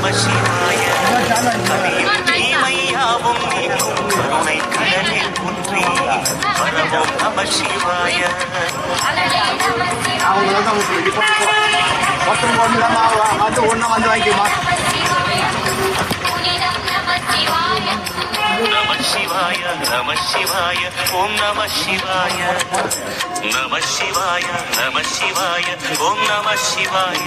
நம சிவாய கலியும் தீமையாவும் நீக்கும் கருணை கடலில் குன்றி வரவும் நம சிவாய அடலே நம வந்து வாங்கிக்குமா நம சிவாய நம சிவாய நம சிவாய ஓம் நம சிவாய நம சிவாய நம சிவாய ஓம் நம சிவாய